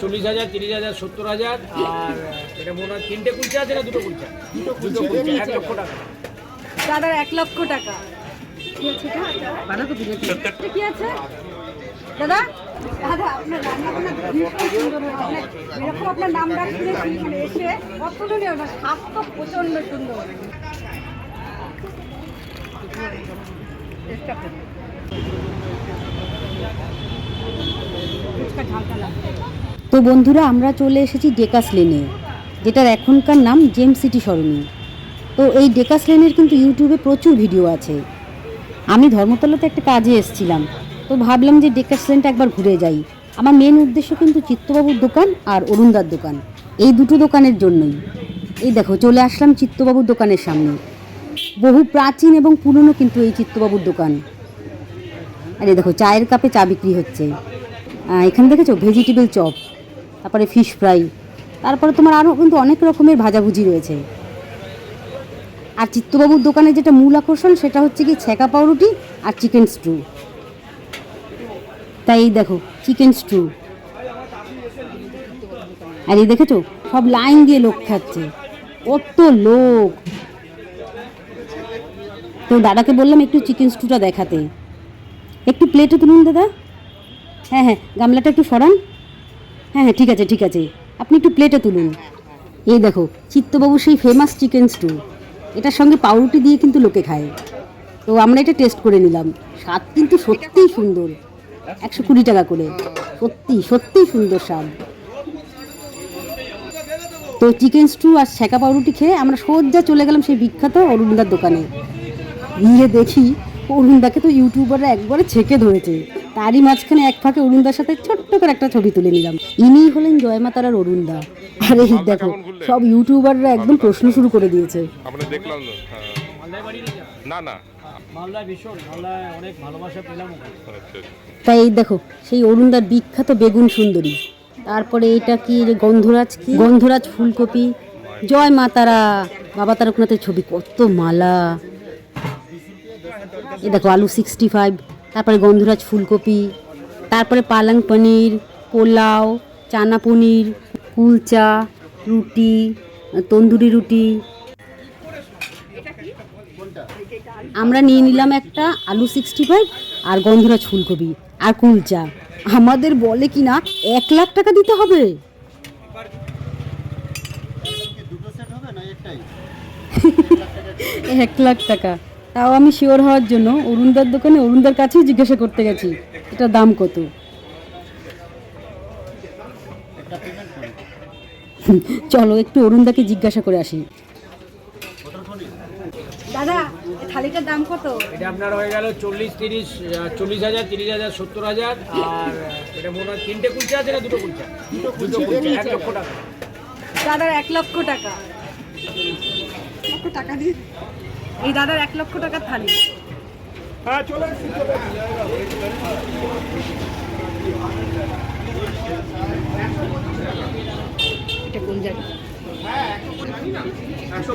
চল্লিশ হাজার তিরিশ হাজার সত্তর হাজার আর এটা মনে হয় তিনটে কুলচা আছে না দুটো কুলচা? দুটো কুলচা। এক লক্ষ টাকা। দাদার এক লক্ষ টাকা। কি আছে বাঁধাকপি কি আছে? দাদা দাদা আপনার রান্না ভীষণ সুন্দর হয় আপনার এরকম আপনার নাম ডাক শুনেছি মানে এসে অতুলনীয় না স্বাদ প্রচণ্ড সুন্দর। চেষ্টা করুন। তো বন্ধুরা, আমরা চলে এসেছি ডেকাস লেনে, যেটার এখনকার নাম জেম সিটি সরণি। তো এই ডেকাস লেনের কিন্তু ইউটিউবে প্রচুর ভিডিও আছে। আমি ধর্মতলাতে একটা কাজে এসেছিলাম, তো ভাবলাম যে ডেকাস লেনটা একবার ঘুরে যাই। আমার মেন উদ্দেশ্য কিন্তু চিত্তবাবুর দোকান আর অরুণদার দোকান, এই দুটো দোকানের জন্যই। এই দেখো, চলে আসলাম চিত্তবাবুর দোকানের সামনে। বহু প্রাচীন এবং পুরনো কিন্তু এই চিত্তবাবুর দোকান। আর দেখো, চায়ের কাপে চা বিক্রি হচ্ছে। এখানে দেখেছ? ভেজিটেবল চপ তারপরে ফিশ ফ্রাই তারপরে তোমার আরও কিন্তু অনেক রকমের ভাজাভুজি রয়েছে। আর চিত্তবাবুর দোকানে যেটা মূল আকর্ষণ, সেটা হচ্ছে কি ছেঁকা পাউরুটি আর চিকেন স্টু তাই দেখো চিকেন স্টু আর এই দেখেছ? সব লাইন দিয়ে লোক খাচ্ছে। কত লোক। তো দাদাকে বললাম একটু চিকেন স্টুটা দেখাতে। একটু প্লেটে তুলুন, দাদা। হ্যাঁ হ্যাঁ গামলাটা একটু সরান। হ্যাঁ হ্যাঁ ঠিক আছে ঠিক আছে। আপনি একটু প্লেটে তুলুন। এই দেখো, চিত্তবাবু সেই ফেমাস চিকেন স্টু এটার সঙ্গে পাউরুটি দিয়ে কিন্তু লোকে খায়। তো আমরা এটা টেস্ট করে নিলাম। স্বাদ কিন্তু সত্যিই সুন্দর। একশো কুড়ি টাকা করে। সত্যি, সত্যিই সুন্দর স্বাদ। তো চিকেন স্টু আর ছেঁকা পাউরুটি খেয়ে আমরা সোজা চলে গেলাম সেই বিখ্যাত অরুণদার দোকানে। গিয়ে দেখি অরুণদাকে তো ইউটিউবাররা একবারে ছেঁকে ধরেছে। তারই মাঝখানে এক ফাঁকে অরুণদার সাথে ছোট্ট করে একটা ছবি তুলে নিলাম। ইনিই হলেন জয়মাতারার অরুণদা। আর এই দেখো সব ইউটিউবাররা একদম প্রশ্ন শুরু করে দিয়েছে। আমরা দেখলাম তো হ্যাঁ। না না। অনেক ভালোবাসা পেলাম আচ্ছা তাই এই দেখো সেই অরুণদার বিখ্যাত বেগুন সুন্দরী। তারপরে এটা কি যে গন্ধরাজ কি? গন্ধরাজ ফুলকপি। জয় মাতারা বাবা তারকনাথের ছবি কত মালা। এ দেখো আলু সিক্সটি ফাইভ তারপরে গন্ধরাজ ফুলকপি তারপরে পালং পনির পোলাও চানা পনির কুলচা রুটি তন্দুরি রুটি। আমরা নিয়ে নিলাম একটা আলু সিক্সটি ফাইভ আর গন্ধরাজ ফুলকপি আর কুলচা। আমাদের বলে কি না এক লাখ টাকা দিতে হবে। এক লাখ টাকা। তাও আমি শিওর হওয়ার জন্য অরুণদার দোকানে অরুণদার কাছেই জিজ্ঞাসা করতে গেছি এটা দাম কত? চলো একটু অরুণদাকে জিজ্ঞাসা করে আসি। দাদা এই থালিটার দাম কত? এটা আপনার হয়ে গেল চল্লিশ তিরিশ চল্লিশ হাজার তিরিশ হাজার সত্তর হাজার আর এটা মনে হয় তিনটে কুলচা আছে না দুটো কুলচা? দুটো কুলচা। এক লক্ষ টাকা। দাদার এক লক্ষ টাকা। লক্ষ টাকা দিয়ে এই দাদার এক লক্ষ টাকার থালি। এটা কোন জায়গা? একশো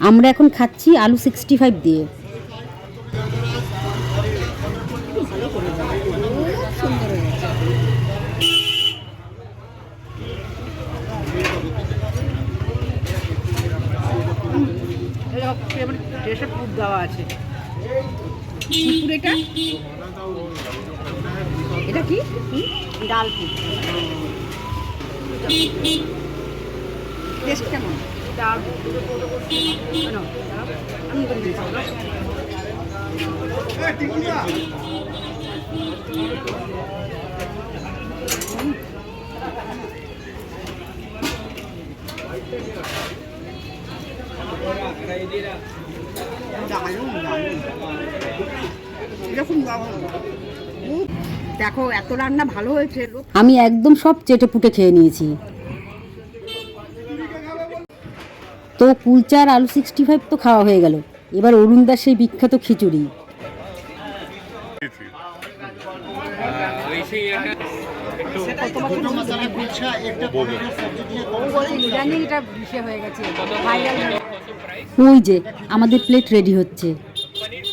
আমরা এখন খাচ্ছি আলু সিক্সটি ফাইভ দিয়ে সুন্দর হয়েছে টেস্টে পুর দেওয়া আছে। কি এটা এটা কি ডাল পুর টেস্ট কেমন? ডাল দেখো এত রান্না ভালো হয়েছে আমি একদম সব চেটে পুটে খেয়ে নিয়েছি। তো কুলচার আলু সিক্সটি ফাইভ তো খাওয়া হয়ে গেল। এবার অরুণ সেই বিখ্যাত খিচুড়ি। এটা হয়ে গেছে। ওই যে আমাদের প্লেট রেডি হচ্ছে।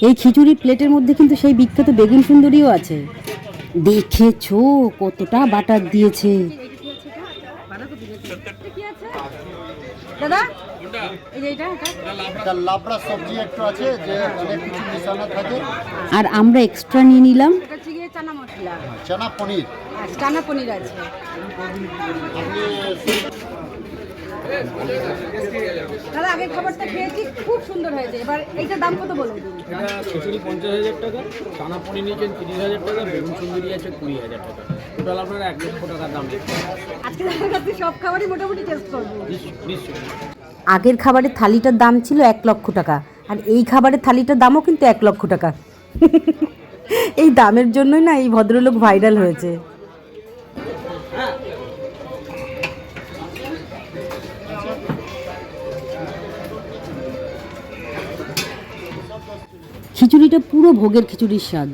এই খিচুড়ি প্লেটের মধ্যে কিন্তু সেই বিখ্যাত বেগুন সুন্দরীও আছে। দেখেছ কতটা বাটার দিয়েছে? দাদা আর আমরা এক্সট্রা নিয়ে নিলাম। চানা মশলা। চানা পনির। চানা পনির আছে। আপনি দাদা আগের খাবারটা খেয়েছি খুব সুন্দর হয়েছে। এবার এইটার দাম কত বলুন এটা খিচুড়ি পঞ্চাশ হাজার টাকা পনির নিয়েছেন তিরিশ হাজার টাকা বেগুন সুন্দরী আছে কুড়ি হাজার টাকা। টোটাল আপনার এক লক্ষ টাকার দাম আজকে কাছে সব খাবারই মোটামুটি টেস্ট করব। নিশ্চয়ই আগের খাবারের থালিটার দাম ছিল এক লক্ষ টাকা আর এই খাবারের থালিটার দামও কিন্তু এক লক্ষ টাকা। এই দামের জন্যই না এই ভদ্রলোক ভাইরাল হয়েছে। খিচুড়িটা পুরো ভোগের খিচুড়ির স্বাদ।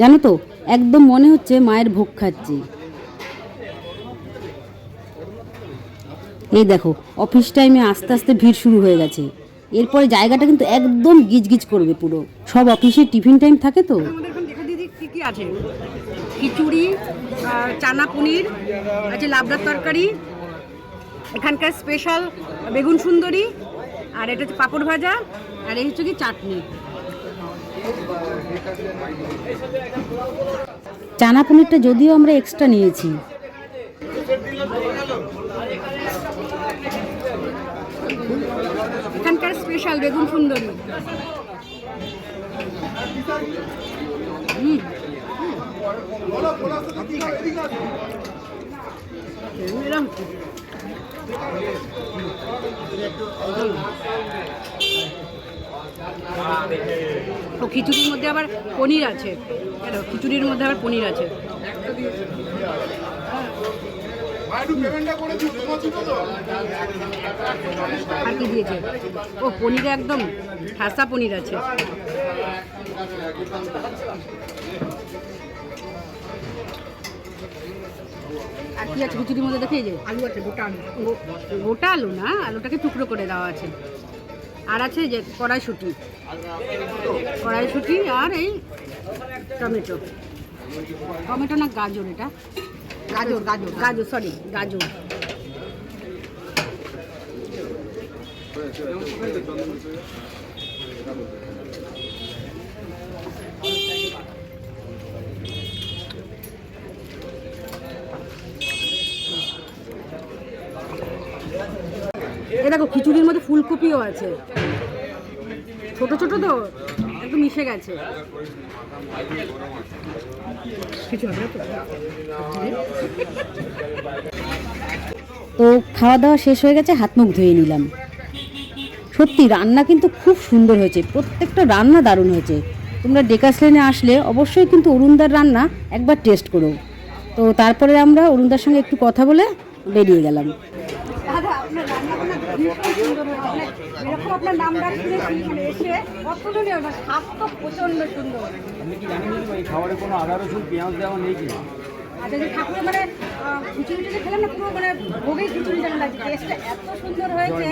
জানো তো, একদম মনে হচ্ছে মায়ের ভোগ খাচ্ছি। এই দেখো, অফিস টাইমে আস্তে আস্তে ভিড় শুরু হয়ে গেছে। এরপরে জায়গাটা কিন্তু একদম গিজগিজ করবে পুরো। সব অফিসে টিফিন টাইম থাকে তো। আছে? খিচুড়ি চানা পনির, আছে লাবড়ার তরকারি, এখানকার স্পেশাল বেগুন সুন্দরী, আর এটা হচ্ছে পাঁপড় ভাজা, আর এই হচ্ছে কি চাটনি। চানা পনিরটা যদিও আমরা এক্সট্রা নিয়েছি। এখানকার স্পেশাল বেগুন সুন্দরী। হুম। ও খিচুড়ির মধ্যে আবার পনির আছে। কেন খিচুড়ির মধ্যে আবার পনির আছে। আর কি দিয়েছে। ও পনিরে একদম ঠাসা পনির আছে। আর কি আছে খিচুড়ির মধ্যে দেখে যে? আলু আছে গোটা আলু। গোটা আলু না? আলুটাকে টুকরো করে দেওয়া আছে। আর আছে যে কড়াইশুটি। কড়াইশুটি আর এই টমেটো। টমেটো না গাজর এটা? গাজর গাজর। গাজর সরি গাজর। এ দেখো খিচুড়ির মধ্যে ফুলকপিও আছে। ছোট ছোট তো একটু মিশে গেছে? তো? খাওয়া দাওয়া শেষ হয়ে গেছে হাত মুখ ধুয়ে নিলাম। সত্যি রান্না কিন্তু খুব সুন্দর হয়েছে প্রত্যেকটা রান্না দারুণ হয়েছে। তোমরা ডেকাস লেনে আসলে অবশ্যই কিন্তু অরুণদার রান্না একবার টেস্ট করো। তো তারপরে আমরা অরুণদার সঙ্গে একটু কথা বলে বেরিয়ে গেলাম। ভীষণ সুন্দর আপনার এরকম আপনার নাম ডাক মানে এসে অতুলনীয় না প্রচণ্ড সুন্দর। আপনি কি জানেন এই খাবারে কোনো আদা রসুন পেঁয়াজ দেওয়া নেই কি আচ্ছা যে ঠাকুরের মানে খিচুড়িটা যে খেলাম না পুরো মানে ভোগেই খিচুড়ি যেন লাগছে টেস্টটা এত সুন্দর হয়েছে।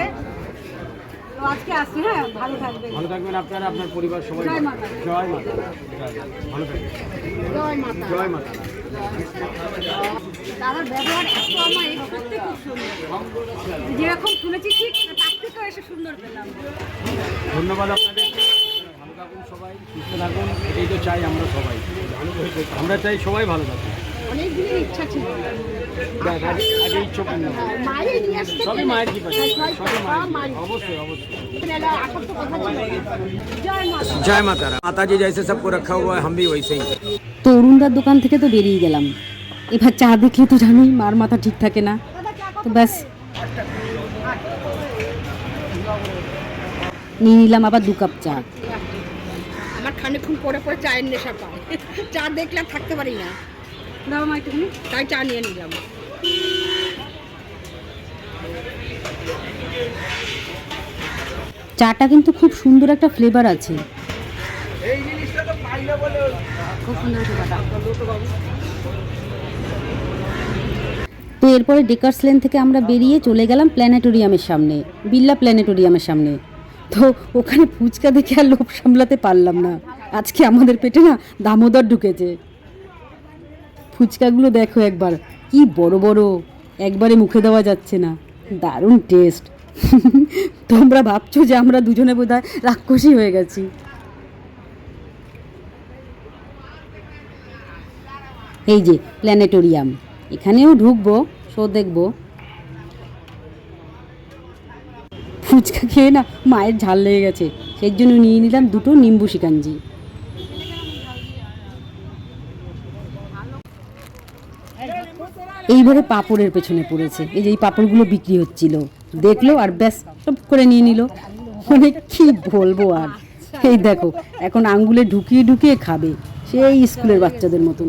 আজকে আসছি হ্যাঁ? ভালো থাকবেন। ভালো থাকবেন আপনারা আপনার পরিবার সবাই জয় মাতা। জয় মাতা ভালো থাকবেন। জয় মাতা জয় মাতা দাদার ব্যবহার এত আমার এই সত্যি খুব সুন্দর। যেরকম শুনেছি ঠিক তার থেকেও এসে সুন্দর পেলাম। ধন্যবাদ আপনাদের। ভালো থাকুন সবাই সুস্থ থাকুন। এটাই তো চাই আমরা সবাই। আমরা চাই সবাই ভালো থাকুন হ্যাঁ, জয় মাতার মাতাজি জয়সে সব রাখা হুয়া হাম ভি ওইসে হি দোকান থেকে তো বেরিয়ে গেলাম। এবার চা দেখলে তো জানি মার মাথা ঠিক থাকে না। তো ব্যাস। নিয়ে নিলাম আবার দু কাপ চা। আমার খানিক্ষণ পরে পরে চায়ের নেশা পায়। চা দেখলে থাকতে পারি না। দাও মা একটুখানি। তাই চা নিয়ে নিলাম চাটা কিন্তু খুব সুন্দর একটা ফ্লেভার আছে। খুব সুন্দর হয়েছে এরপরে ডেকার্স লেন থেকে আমরা বেরিয়ে চলে গেলাম প্ল্যানেটোরিয়ামের সামনে বিল্লা প্ল্যানেটোরিয়ামের সামনে। তো ওখানে ফুচকা দেখে আর লোভ সামলাতে পারলাম না। আজকে আমাদের পেটে না দামোদর ঢুকেছে। ফুচকাগুলো দেখো একবার। কি বড় বড়। একবারে মুখে দেওয়া যাচ্ছে না। দারুণ টেস্ট তোমরা ভাবছ যে আমরা দুজনে বোধ হয় রাক্ষসী হয়ে গেছি। এই যে প্ল্যানেটোরিয়াম এখানেও ঢুকবো শো দেখব। ফুচকা খেয়ে না মায়ের ঝাল লেগে গেছে। সেই জন্য নিয়ে নিলাম দুটো নিম্বু শিকাঞ্জি। এইবারে পাপড়ের পেছনে পড়েছে। এই যে এই পাপড়গুলো বিক্রি হচ্ছিল। দেখল আর ব্যাস, সব করে নিয়ে নিল। মানে কি বলব আর? এই দেখো, এখন আঙ্গুলে ঢুকিয়ে ঢুকিয়ে খাবে। সেই স্কুলের বাচ্চাদের মতন।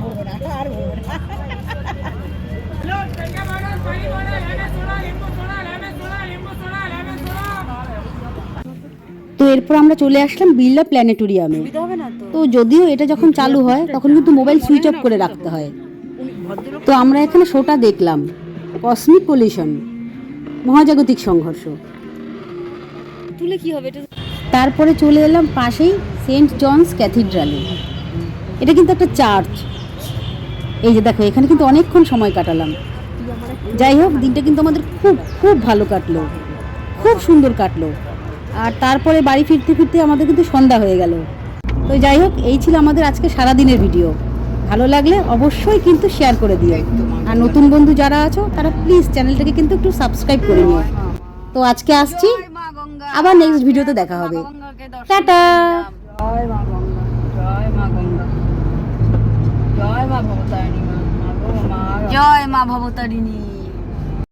তো এরপর আমরা চলে আসলাম বিড়লা প্ল্যানেটোরিয়ামে। তো? যদিও এটা যখন চালু হয় তখন কিন্তু মোবাইল সুইচ অফ করে রাখতে হয়। তো আমরা এখানে শোটা দেখলাম। কসমিক পলিউশন মহাজাগতিক সংঘর্ষ। তুলে কি হবে? এটা তারপরে চলে এলাম পাশেই সেন্ট জনস ক্যাথিড্রালে। এটা কিন্তু একটা চার্চ। এই যে দেখো এখানে কিন্তু অনেকক্ষণ সময় কাটালাম। যাই হোক দিনটা কিন্তু আমাদের খুব খুব ভালো কাটলো। খুব সুন্দর কাটলো। আর তারপরে বাড়ি ফিরতে ফিরতে আমাদের কিন্তু সন্ধ্যা হয়ে গেল। তো যাই হোক, এই ছিল আমাদের আজকে সারাদিনের ভিডিও ভালো লাগলে অবশ্যই কিন্তু শেয়ার করে দিও। আর নতুন বন্ধু যারা আছো, তারা প্লিজ চ্যানেলটাকে কিন্তু একটু সাবস্ক্রাইব করে নিও। তো আজকে আসছি। আবার নেক্সট ভিডিওতে দেখা হবে। টাটা! জয় মা জয় মা ভবতারিণী জয় মা ভবতারিণী।